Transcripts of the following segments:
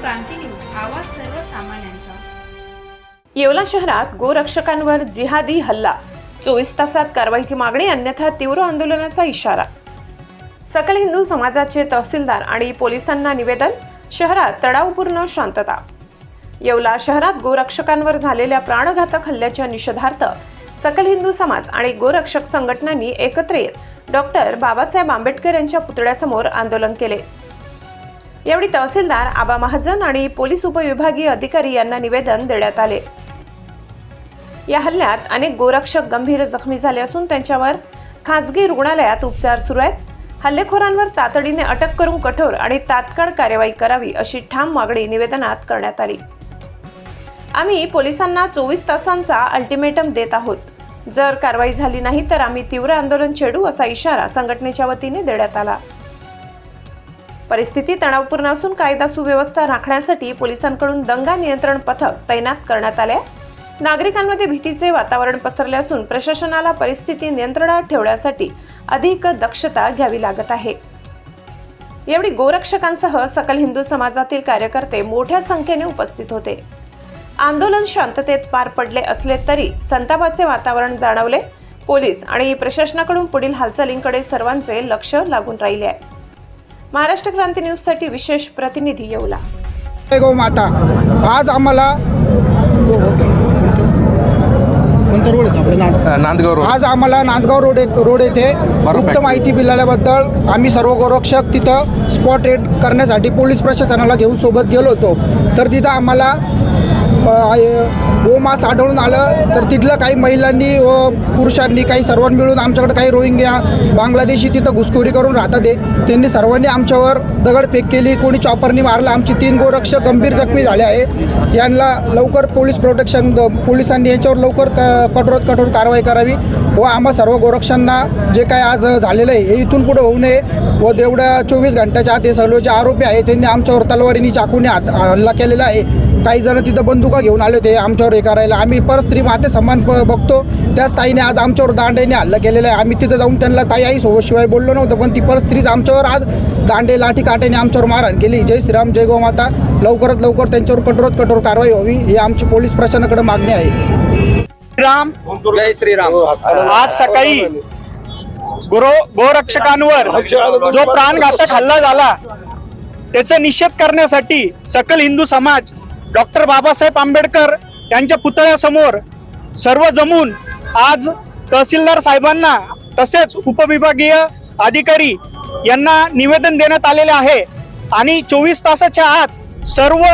क्रांती news आवाज सर्वसामान्यांचा. येवला शहरात गोरक्षकांवर जिहादी हल्ला. चोवीस तासात कारवाईची मागणी अन्यथा तीव्र आंदोलनाचा इशारा. सकल हिंदू समाजाचे तहसीलदार आणि पोलिसांना निवेदन शहरात तणावपूर्ण शांतता. येवला शहरात गोरक्षकांवर झालेल्या प्राणघातक हल्ल्याच्या निषेधार्थ सकल हिंदू समाज आणि गोरक्षक संघटनांनी एकत्र येत डॉक्टर बाबासाहेब आंबेडकर यांच्या पुतळ्यासमोर आंदोलन केले. यावेळी तहसीलदार आबा महाजन आणि पोलीस उपविभागीय अधिकारी यांना निवेदन देण्यात आले. या हल्ल्यात अनेक गोरक्षक गंभीर जखमी झाले असून त्यांच्यावर खासगी रुग्णालयात उपचार सुरू आहेत. हल्लेखोरांवर तातडीने अटक करून कठोर आणि तात्काळ कार्यवाही करावी अशी ठाम मागणी निवेदनात करण्यात आली. आम्ही पोलिसांना चोवीस तासांचा अल्टिमेटम देत आहोत. जर कारवाई झाली नाही तर आम्ही तीव्र आंदोलन छेडू असा इशारा संघटनेच्या वतीने देण्यात आला. परिस्थिती तणावपूर्ण असून कायदा सुव्यवस्था राखण्यासाठी पोलिसांकडून दंगा नियंत्रण पथक तैनात करण्यात आले नागरिकांमध्ये भीतीचे वातावरण पसरले असून प्रशासनाला परिस्थिती नियंत्रणात ठेवण्यासाठी अधिक दक्षता घ्यावी लागत आहे. यावेळी गोरक्षकांसह सकल हिंदू समाजातील कार्यकर्ते मोठ्या संख्येने उपस्थित होते. आंदोलन शांततेत पार पडले असले तरी संतापाचे वातावरण जाणवले. पोलीस आणि प्रशासनाकडून पुढील हालचालींकडे सर्वांचे लक्ष लागून राहिले आहे. महाराष्ट्र क्रांती न्यूजसाठी विशेष प्रतिनिधी येवला. जय गौ माता. आज आम्हाला कोणतं रोड आहे आपलं नांद नांदगाव रोड. आज आम्हाला नांदगाव रोड एक- रोड येथे गुप्त माहिती मिळाल्याबद्दल आम्ही सर्व गोरक्षक तिथं स्पॉट रेड करण्यासाठी पोलीस प्रशासनाला घेऊन सोबत गेलो होतो. तर तिथं आम्हाला गोमास हो, आढळून आलं. तर तिथलं काही महिलांनी व पुरुषांनी काही सर्वांनी मिळून आमच्याकडे काही रोहिंग्या बांगलादेशी तिथं घुसखोरी करून राहतात ते त्यांनी सर्वांनी आमच्यावर दगडफेक केली. कोणी चॉपरनी मारलं. आमची तीन गोरक्षक गंभीर जखमी झाले आहे. यांना लवकर पोलीस प्रोटेक्शन पोलिसांनी यांच्यावर लवकर क कठोरात कठोर कारवाई करावी व आम्हा सर्व गोरक्षांना जे काय आज झालेलं आहे हे इथून पुढे होऊ नये व तेवढ्या चोवीस घंट्याच्या आत हे सर्व जे आरोपी आहे त्यांनी आमच्यावर तलवारीनी चाकूने हात हल्ला केलेला आहे. काही जण तिथं बंदुका घेऊन आले होते आमच्यावर हे करायला. आम्ही परस्त्री माते सन्मान प बघतो. त्याच ताईने आज आमच्यावर दांडेने हल्ला केलेला आहे. आम्ही तिथं जाऊन त्यांना ताई आई सोबत शिवाय बोललो नव्हतं पण ती परस्त्रीच आमच्यावर आज दांडे लाठी काट्याने आमच्यावर मारहाण केली. जय श्रीराम जय गोमाता लवकरात लवकर त्यांच्यावर कठोरात कठोर कारवाई व्हावी ही आमची पोलीस प्रशासनाकडे मागणी आहे. राम. जय श्रीराम. आज सकाळी गुरु गोरक्षकांवर जो प्राणघातक हल्ला झाला त्याचा निषेध करण्यासाठी सकल हिंदू समाज डॉक्टर बाबासाहेब आंबेडकर यांच्या पुतळ्यासमोर सर्व जमून आज तहसीलदार साहेबांना तसेच उपविभागीय अधिकारी यांना निवेदन देण्यात आलेले आहे. आणि चोवीस तासाच्या आत सर्व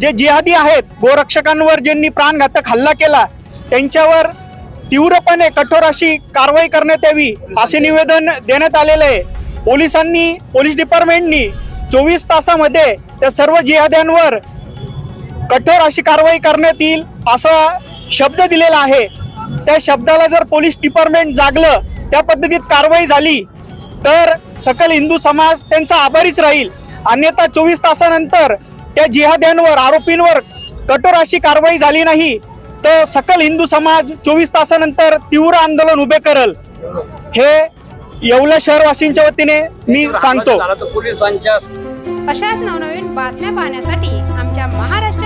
जे जिहादी आहेत गोरक्षकांवर ज्यांनी प्राणघातक हल्ला केला त्यांच्यावर तीव्रपणे कठोर अशी कारवाई करण्यात यावी असे निवेदन देण्यात आलेले आहे. पोलिसांनी पोलीस डिपार्टमेंटनी चोवीस तासामध्ये त्या सर्व जिहाद्यांवर कठोर अशी कारवाई करण्यात येईल असा शब्द दिलेला आहे. त्या शब्दाला जर पोलीस डिपार्टमेंट जागलं त्या पद्धतीत कारवाई झाली तर सकल हिंदू समाज त्यांचा आभारीच राहील. अन्यथा चोवीस तासानंतर त्या जिहाद्यांवर आरोपींवर कठोर अशी कारवाई झाली नाही तर सकल हिंदू समाज चोवीस तासानंतर तीव्र आंदोलन उभे करल. हे येवला शहरवासींच्या वतीने मी सांगतो. अशाच नवनवीन बातम्या पाहण्यासाठी आमच्या महाराष्ट्र